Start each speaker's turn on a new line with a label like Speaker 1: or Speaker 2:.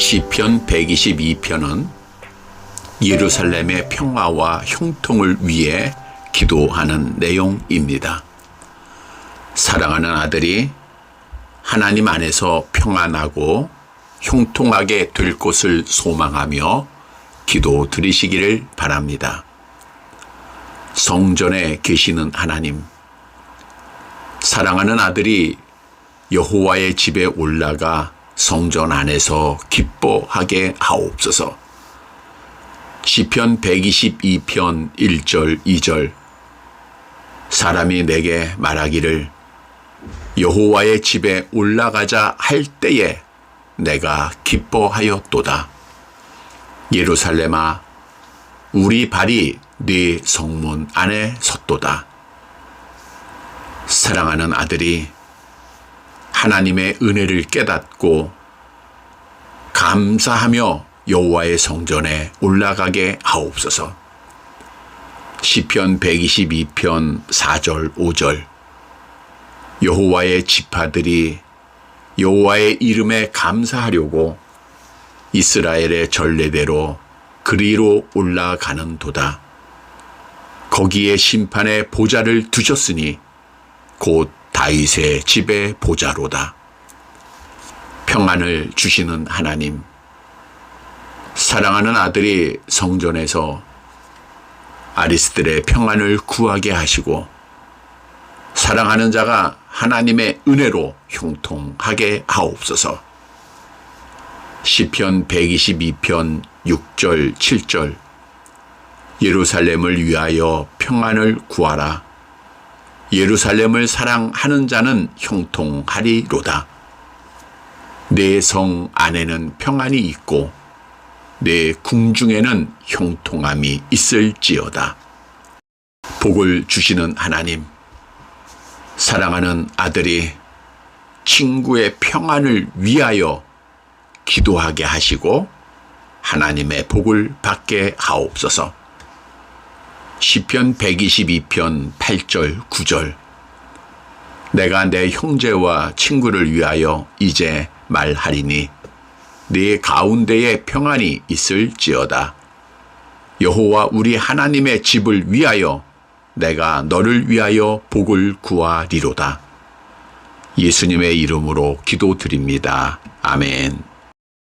Speaker 1: 시편 122편은 예루살렘의 평화와 형통을 위해 기도하는 내용입니다. 사랑하는 아들이 하나님 안에서 평안하고 형통하게 될 것을 소망하며 기도 드리시기를 바랍니다. 성전에 계시는 하나님, 사랑하는 아들이 여호와의 집에 올라가 성전 안에서 기뻐하게 하옵소서. 시편 122편 1절 2절 사람이 내게 말하기를 여호와의 집에 올라가자 할 때에 내가 기뻐하였도다. 예루살렘아 우리 발이 네 성문 안에 섰도다. 사랑하는 아들이 하나님의 은혜를 깨닫고 감사하며 여호와의 성전에 올라가게 하옵소서. 시편 122편 4절 5절 여호와의 지파들이 여호와의 이름에 감사하려고 이스라엘의 전례대로 그리로 올라가는 도다. 거기에 심판의 보좌를 두셨으니 곧 다윗의 집의 보좌로다. 평안을 주시는 하나님, 사랑하는 아들이 성전에서 아리스들의 평안을 구하게 하시고 사랑하는 자가 하나님의 은혜로 형통하게 하옵소서. 시편 122편 6절 7절 예루살렘을 위하여 평안을 구하라. 예루살렘을 사랑하는 자는 형통하리로다. 내 성 안에는 평안이 있고 내 궁중에는 형통함이 있을지어다. 복을 주시는 하나님, 사랑하는 아들이 친구의 평안을 위하여 기도하게 하시고 하나님의 복을 받게 하옵소서. 시편 122편 8절 9절 내가 내 형제와 친구를 위하여 이제 말하리니 네 가운데에 평안이 있을지어다. 여호와 우리 하나님의 집을 위하여 내가 너를 위하여 복을 구하리로다. 예수님의 이름으로 기도드립니다. 아멘.